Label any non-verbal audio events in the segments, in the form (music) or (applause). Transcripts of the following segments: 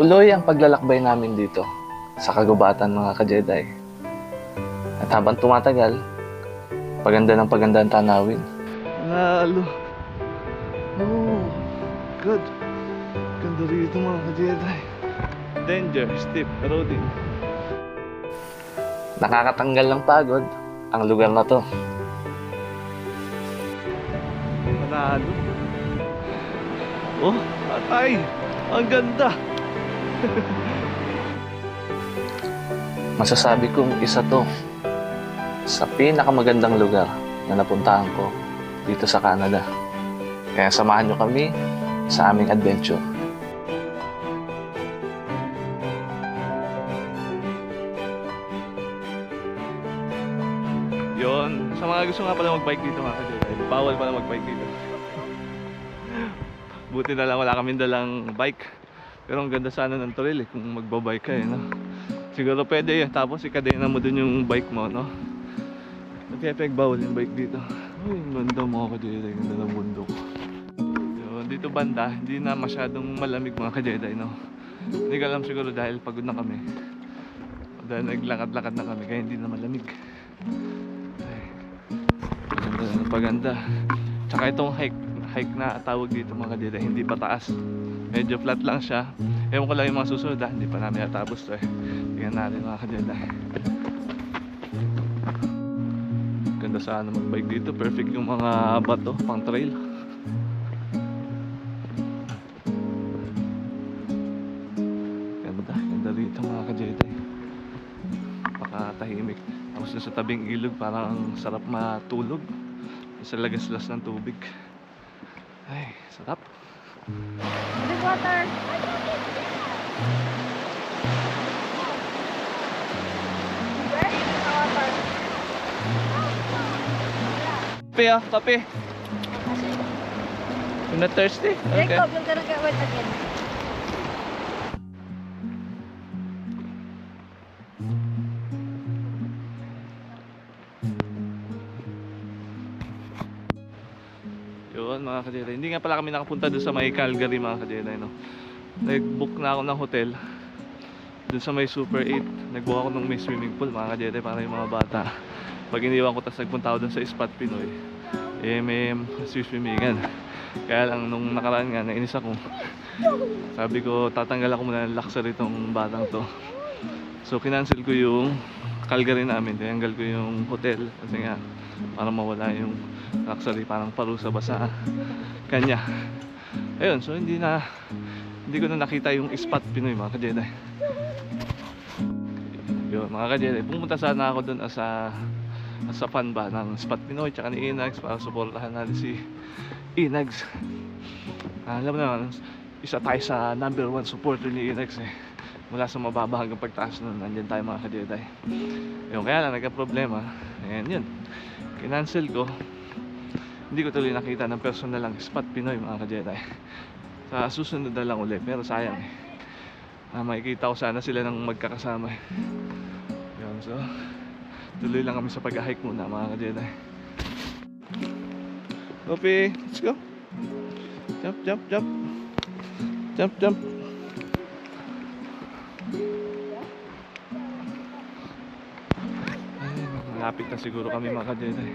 Tuloy ang paglalakbay namin dito sa kagubatan mga ka-Jedi. At habang tumatagal, paganda ng paganda ang tanawin. Lalo. Oh, good. Ganda rito mga ka-Jedi. Danger, steep, eroding. Nakakatanggal ng pagod ang lugar na to. Manalo. Oh, atay! Ang ganda! Masasabi kong isa to sa pinakamagandang lugar na napuntahan ko dito sa Canada. Kaya samahan nyo kami sa aming adventure. Yon, sa mga gusto nga pala mag-bike dito mga kadilay, bawal pala mag-bike dito. Buti na lang wala kami dalang bike. Pero ang ganda sana ng trail eh, kung magbabike ka eh, no? Siguro pwede yun, tapos ikadena mo dun yung bike mo, no? Nagpepeg bawal yung bike dito. Ang ganda mga kadilay, ganda ng bundok. Yun, dito banda, hindi na masyadong malamig mga kadilay, no? Hindi ko alam siguro dahil pagod na kami. Dahil naglakad-lakad na kami, kaya hindi na malamig. Ay, Paganda na paganda. Tsaka itong hike, hike na tawag dito mga kadila, hindi pa taas. Medyo flat lang siya. Ewan ko lang yung mga susunod ah, hindi pa namin natapos to eh. Tingnan natin mga kadila. Ganda sana magbike dito. Perfect yung mga bato, pang trail. Ganda, ganda rito mga ka-Jedi. Pakatahimik. Tapos sa tabing ilog, parang ang sarap matulog. Sa lagaslas ng tubig. Sarap. Big water. Kape ah, kape. You're not thirsty? Jacob, you're gonna get wet again. Yun mga kadilay. Hindi nga pala kami nakapunta doon sa may Calgary mga kadilay. No? Nag-book na ako ng hotel. Doon sa may Super 8. Nag-book ako ng may swimming pool mga kadilay para yung mga bata. Pag iniwan ko, tapos nagpunta ako doon sa Spot Pinoy. Eh may swimmingan. Kaya lang nung nakaraan nga, nainis ako. Sabi ko, tatanggal ako muna ng luxury itong batang to. So, kinancel ko yung Calgary namin. Tinanggal ko yung hotel. Kasi nga, para mawala yung luxury. Parang parusa ba sa kanya. Ayun, so hindi na, hindi ko na nakita yung spot Pinoy mga ka-Jedi. Yun, mga ka-Jedi. Pumunta sana ako dun as a, as fan ba ng spot Pinoy tsaka ni Inags para supportahan natin si Inags. Ah, alam mo naman, isa tayo sa number one supporter ni Inags eh mula sa mababa hanggang pagtaas nun, nandyan tayo mga ka-Jedi. Yung kaya lang, nagka-problema. Ayan, yun. Kinancel ko. Hindi ko tuloy nakita ng personal lang spot Pinoy mga ka-Jedi. Sa susunod na lang uli, pero sayang eh. Ah, makikita ko sana sila ng magkakasama eh. Yun, so, tuloy lang kami sa pag-hike muna mga ka-Jedi. Kopi, let's go. Jump, jump, jump. Jump, jump. Ayun, malapit na siguro kami mga ka-Jedi.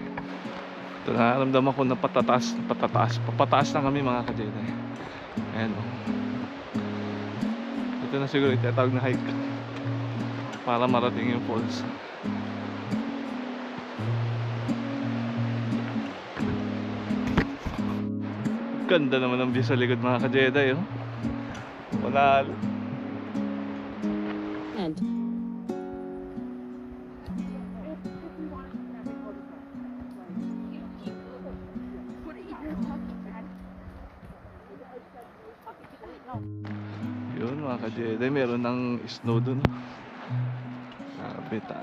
Ito nararamdaman ko na patataas, patataas, papataas na kami mga ka-Jedi. Ayan o. Ito na siguro itatawag na hike. (laughs) Para marating yung falls. Ganda naman ang view sa likod mga ka-Jedi oh. Wala. End. Ka-Jedi, meron ng snow dun. Grabe ta.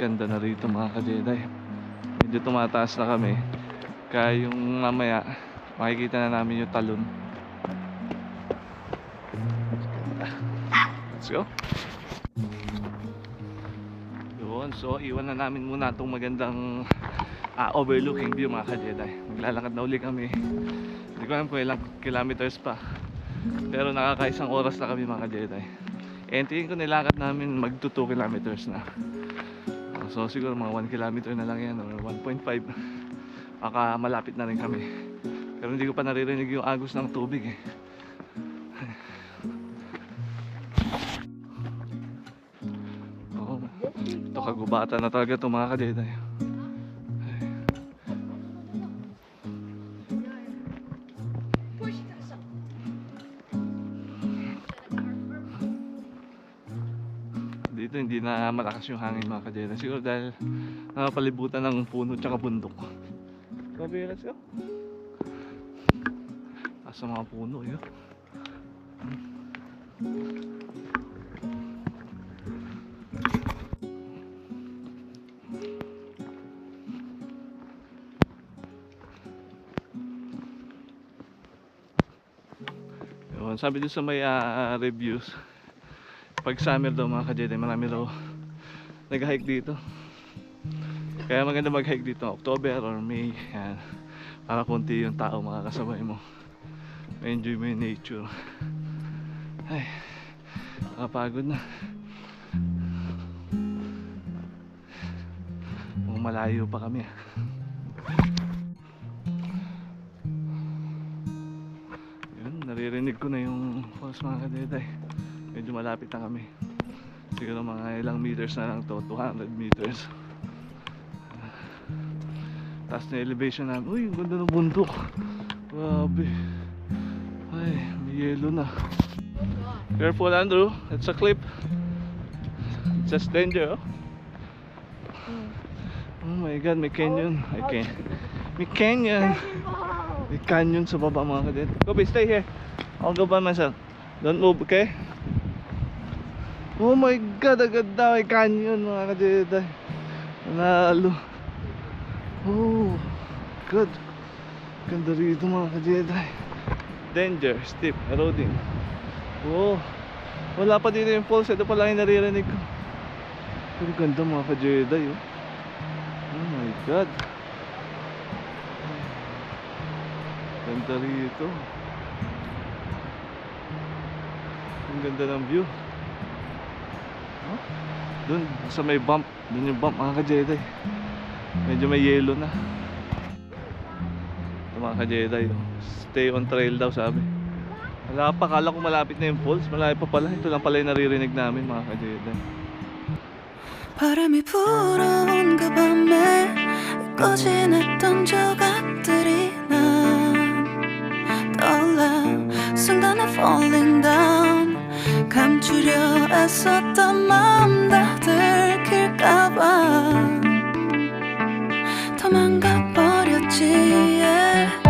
Ganda na rito mga ka-Jedi. Medyo tumataas na kami. Kaya yung mamaya, makikita na namin yung talon. Let's go. Yun, so iwan na namin muna itong magandang ah, overlooking view mga ka-Jedi. Maglalakad na uli kami. Hindi ko alam kung ilang kilometers pa. Pero nakakaisang oras na kami mga ka-Jedi. And tingin ko nilakad namin magto 2 kilometers na. So siguro mga 1 kilometer na lang yan or 1.5. Baka malapit na rin kami. Pero hindi ko pa naririnig yung agos ng tubig eh. (laughs) Ito kagubatan na talaga ito mga ka-Jedi. Dito hindi na malakas yung hangin mga ka-Jedi. Siguro dahil nakapalibutan ng puno tsaka bundok. Grabe, let's go. Sa mga puno yun. Yun, sabi doon sa may ah, reviews, pag summer daw mga ka-Jedi, marami daw nag-hike dito. Kaya maganda mag-hike dito October or May. Yan. Para konti yung tao makakasabay mo. Ma-enjoy mo yung nature. Ay, nakapagod na. Mukhang malayo pa kami. Yun, naririnig ko na yung falls mga kadeday. Medyo malapit na kami. Siguro mga ilang meters na lang to, 200 meters. Taas na elevation namin. Uy, ang ganda ng bundok. Grabe. Ay, may yelo na. Careful, Andrew. It's a cliff. It's just danger, oh. Oh my God, may canyon. I can. May canyon. May canyon sa baba mga kadit. Kobe, stay here. I'll go by myself. Don't move, okay? Oh my God, agad na may canyon mga kadit. Nanalo. Oh, good. Ganda rito mga ka-Jedi. Danger, steep, eroding. Oh, wala pa dito yung falls. Ito pala yung naririnig ko. Pero ganda mga ka-Jedi, oh. Oh my God. Ganda rito. Ang ganda ng view. Oh, Doon, sa may bump. Doon yung bump mga ka-Jedi. Medyo may yelo na. Ito mga ka-Jedi. oh. Stay on trail daw sabi. Wala pa, kala ko malapit na yung falls. Malayo pa pala. Ito lang pala yung naririnig namin mga ka-Jedi. 바람이 불어온 그 밤에 잊고 지냈던 조각들이 난 떠올라 순간에 falling down 감추려 애썼던 마음 다 들킬까봐 도망가 버렸지 yeah.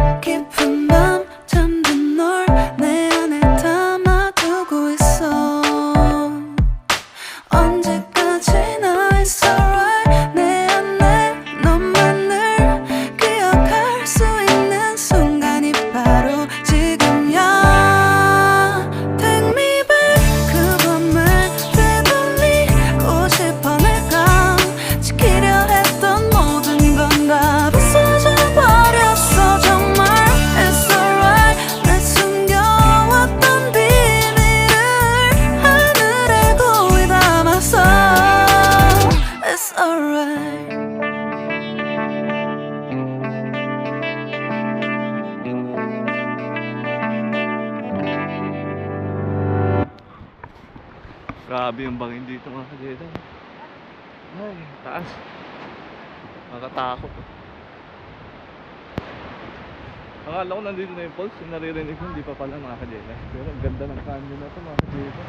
Akala ko nandito na yung falls. Yung naririnig ko, hindi pa pala mga ka-Jedi. Pero ang ganda ng canyon na ito mga ka-Jedi.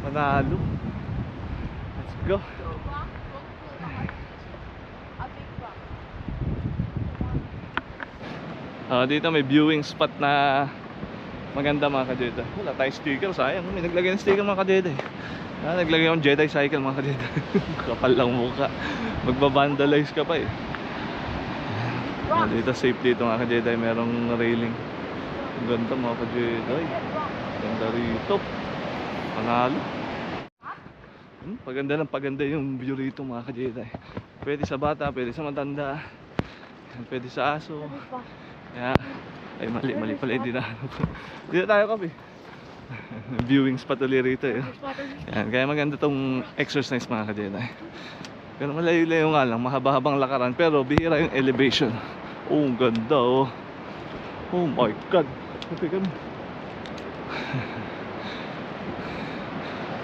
Manalo. Let's go. Ah, dito may viewing spot na maganda mga ka-Jedi. Wala tayong sticker, sayang. May naglagay ng sticker mga ka-Jedi. Ah, naglagay akong Jedi cycle mga ka-Jedi. (laughs) Kapal lang mukha. Magbabandalize ka pa eh. Dito safe dito mga ka-Jedi. Merong railing. Ang ganda mga ka-Jedi. Ganda rito. Panalo. Hmm, paganda ng paganda yung view rito mga ka-Jedi. Pwede sa bata, pwede sa matanda. Pwede sa aso. Kaya, ay mali, mali pala dinaanan ko. Dito tayo kape. (laughs) Viewing spot ulit rito eh. Yan, kaya maganda tong exercise mga ka-Jedi. Pero malayo-layo nga lang, mahaba-habang lakaran. Pero bihira yung elevation. Oh, ang ganda oh. Oh my God. Kape kami.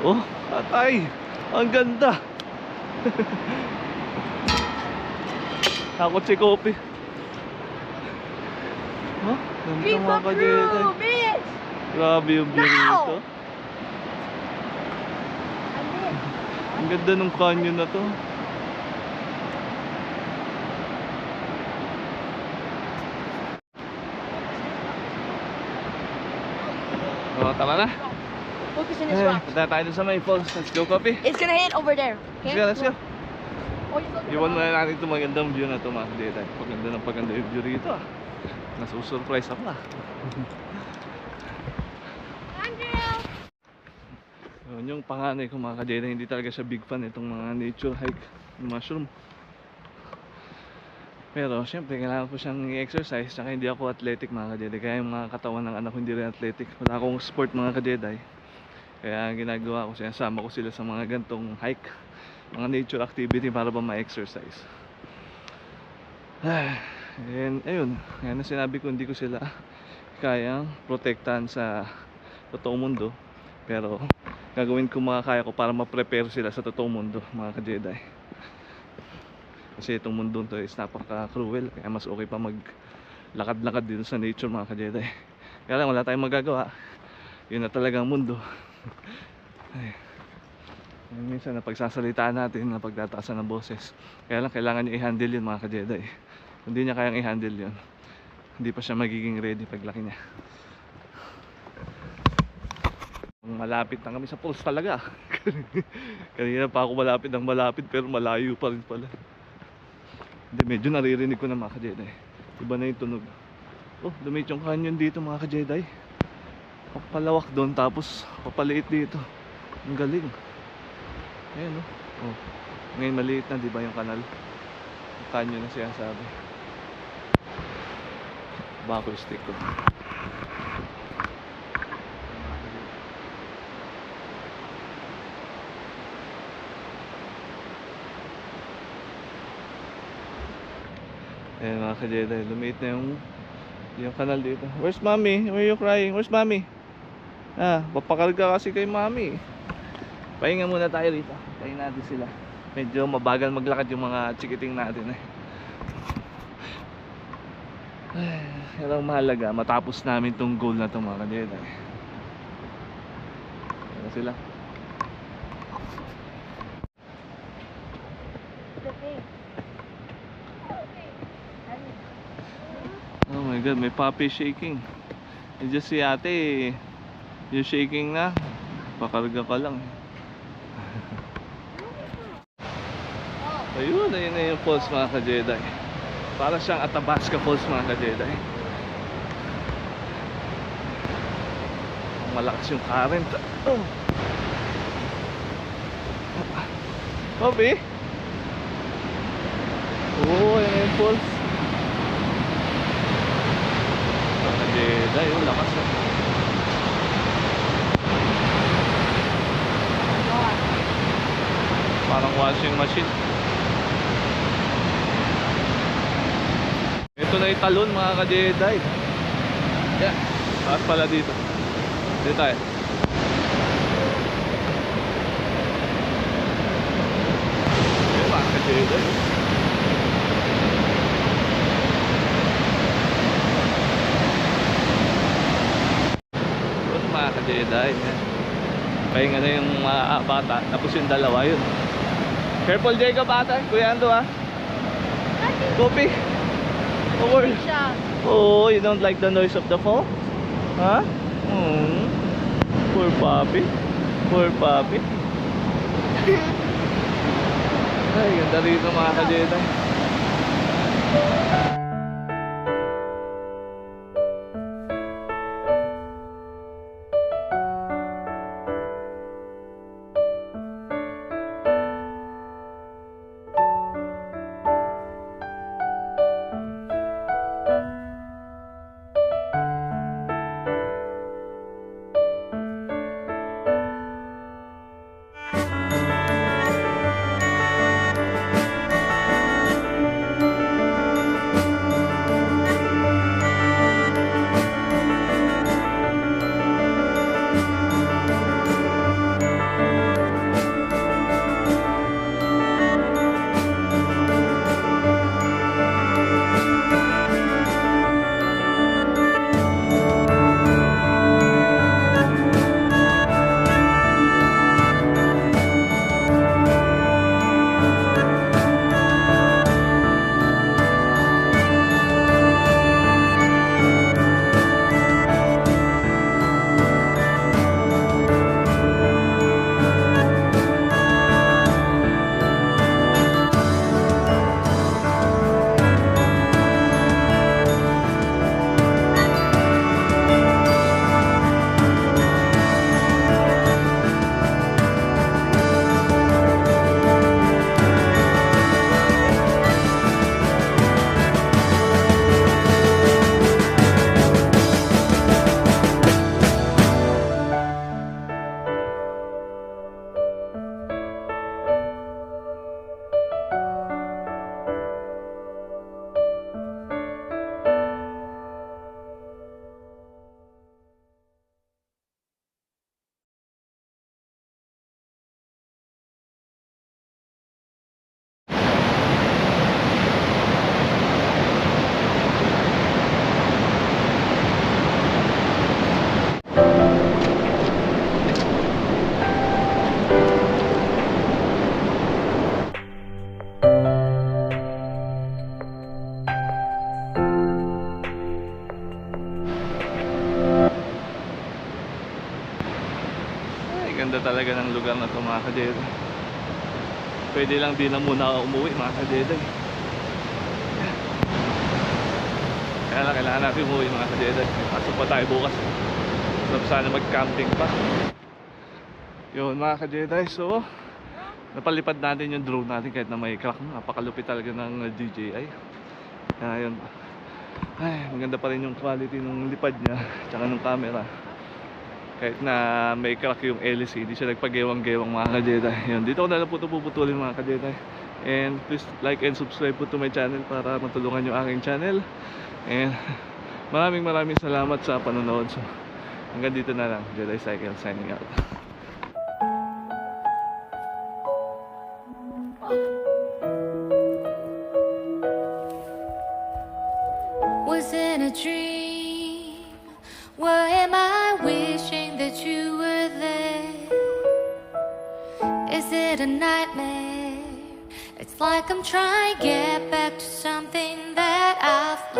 oh, atay. Ang ganda. (laughs) Takot si Kopi. Huh? Ganda mga bitch! Grabe yung view. Ano? Ang ganda ng canyon na to. Tama na. Focus on this Eh, rock. punta tayo dun sa may falls. Let's go, copy. It's gonna hit over there. Let's Okay? go, let's go. Oh, you look Iwan around. muna natin itong magandang view na ito mga kadeta. Paganda ng paganda yung view rito ah. Nasusurprise ako ah. Andrew! Yun, yung panganay ko mga kadeta, hindi talaga siya big fan itong mga nature hike, mushroom. Pero syempre kailangan ko siyang i-exercise tsaka hindi ako athletic mga kadede kaya yung mga katawan ng anak ko hindi rin athletic. Wala akong sport mga kadede kaya ang ginagawa ko sinasama ko sila sa mga gantong hike mga nature activity para ba ma-exercise. (sighs) And ayun. Yan ang sinabi ko hindi ko sila kayang protektahan sa totoong mundo. Pero gagawin ko mga kaya ko para ma-prepare sila sa totoong mundo mga ka-Jedi kasi itong mundo to is napaka-cruel kaya mas okay pa mag lakad-lakad dito sa nature mga ka-Jedi. Kaya lang wala tayong magagawa. Yun na talagang mundo. Ay. Minsan napagsasalitaan natin na pagtataasan ng boses. Kaya lang kailangan niya i-handle yun mga ka-Jedi. Kung hindi niya kayang i-handle yun. Hindi pa siya magiging ready paglaki niya. Malapit na kami sa falls talaga. (laughs) Kanina pa ako malapit ng malapit pero malayo pa rin pala hindi, medyo naririnig ko na mga ka-Jedi. Iba na yung tunog. Oh, lumit yung canyon dito mga ka-Jedi. Papalawak doon tapos papaliit dito. Ang galing. Ayan oh. oh. Ngayon maliit na, di ba yung kanal? Yung canyon na siya sabi. Bako stick ko. Ayan mga ka-Jedi, lumiit na yung yung kanal dito. Where's mommy? Where you crying? Where's mommy? Ah, papakarga kasi kay mommy. Pahinga muna tayo rito. Tayo natin sila. Medyo mabagal maglakad yung mga chikiting natin eh. Ay, Pero ang mahalaga, matapos namin tong goal na to mga ka-Jedi. Ayan sila. Okay. Oh my god, may puppy shaking. You just si ate, yung shaking na. Pakarga ka lang. ayun, ayun na yung falls mga ka-Jedi. Para siyang Athabasca Falls mga ka-Jedi. Malakas yung current. Oh. Bobby? Oh, ayun na yung falls. Mga ka-Jedi, yung lakas ah. Parang washing machine. Ito na yung talon mga ka-Jedi. Yeah. Taas pala dito. Dito tayo. Ayun mga ka-Jedi. Yun ka-Jedi. Yan. Pahinga na yung mga ah, bata. Tapos yung dalawa yun. Careful Jacob ata. Kuya Ando ah. Kopi. Over. Oh, you don't like the noise of the fall? Huh? Hmm. Poor puppy. Poor puppy. (laughs) Ay, ganda rito mga ka-Jedi. Talaga ng lugar na to mga kadede. Pwede lang din na muna umuwi mga kadede. Kaya lang kailangan natin umuwi mga kadede. May pasok pa tayo bukas. Sarap sana mag-camping pa. Yun mga kadede. So, napalipad natin yung drone natin kahit na may crack na. Napakalupit talaga ng DJI. Kaya yun. Ay, maganda pa rin yung quality ng lipad niya. Tsaka ng camera. Kahit na may crack yung LC, hindi siya nagpagewang-gewang mga kadeta. Yun, dito ko na lang po ito puputulin mga kadeta. And please like and subscribe po to my channel para matulungan yung aking channel. And (laughs) maraming maraming salamat sa panonood. So, hanggang dito na lang. Jedi Cycle signing out. Like I'm trying to get back to something that I've